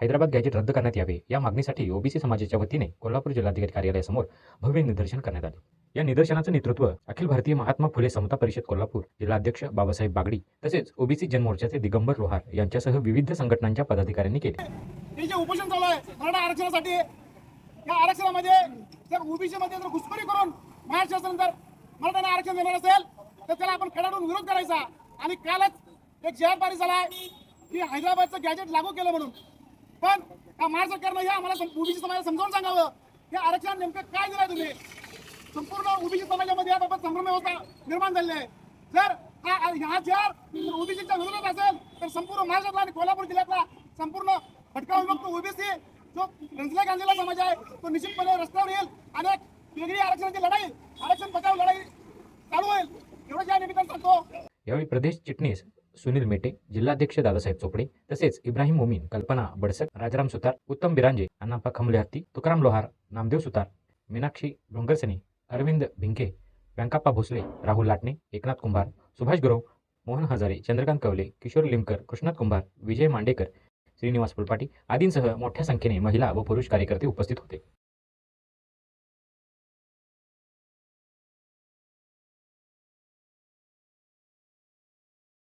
Hyderabad gadget रद्द करण्यात यावे. या मागणीसाठी ओबीसी समाजाच्या वतीने कोल्हापूर जिल्हाधिकारी कार्यालयासमोर भव्य निदर्शन करण्यात आले. या निदर्शनाचं नेतृत्व अखिल भारतीय महात्मा फुले समता परिषद कोल्हापूर जिल्हाध्यक्ष बाबासाहेब बागडी तसेच ओबीसी जनमोर्चाचे दिगंबर लोहार यांच्यासह विविध संघटनांच्या पदाधिकाऱ्यांनी केले. हे जे उपोषण चालू आहे मराठा आरक्षणासाठी या आरक्षणामध्ये जर ओबीसी मध्ये जर घुसखोरी करून महाराष्ट्रानंतर मराठ्यांना आरक्षण देणार असेल तर त्याला आपण कडाडून विरोध करायचा. आणि कालच एक जाहीर पारित झाला आहे की हैदराबादचं गॅजेट लागू केलं म्हणून. पण का महाराष्ट्र सरकारनं हे आम्हाला ओबीसी समाजाला समजावून सांगावं. हे आरक्षण नेमकं काय दिलंय तुम्ही? संपूर्ण ओबीसी समाजामध्ये याबाबत संभ्रम व्यवस्था निर्माण झालेली आहे. जर हा जर ओबीसीच्या विरोधात असेल तर संपूर्ण महाराष्ट्रातला आणि कोल्हापूर जिल्ह्यातला संपूर्ण भटका विभक्त ओबीसी जो रंजला गांधीला समाज आहे तो निश्चितपणे रस्त्यावर येईल आणि एक वेगळी आरक्षणाची लढाई आरक्षण बचाव लढाई चालू होईल. एवढं या निमित्तानं सांगतो. यावेळी प्रदेश चिटणीस सुनील मेटे जिल्हाध्यक्ष दादासाहेब चोपडे तसेच इब्राहिम मोमीन कल्पना बडसक राजाराम सुतार उत्तम बिरांजे अण्णाप्पा खमले हत्ती तुकाराम लोहार नामदेव सुतार मीनाक्षी डोंगरसनी अरविंद भिंके व्यंकाप्पा भोसले राहुल लाटणे एकनाथ कुंभार सुभाष गुरव मोहन हजारे चंद्रकांत कवले किशोर लिमकर कृष्णात कुंभार विजय मांडेकर श्रीनिवास फुलपाटी आदींसह मोठ्या संख्येने महिला व पुरुष कार्यकर्ते उपस्थित होते.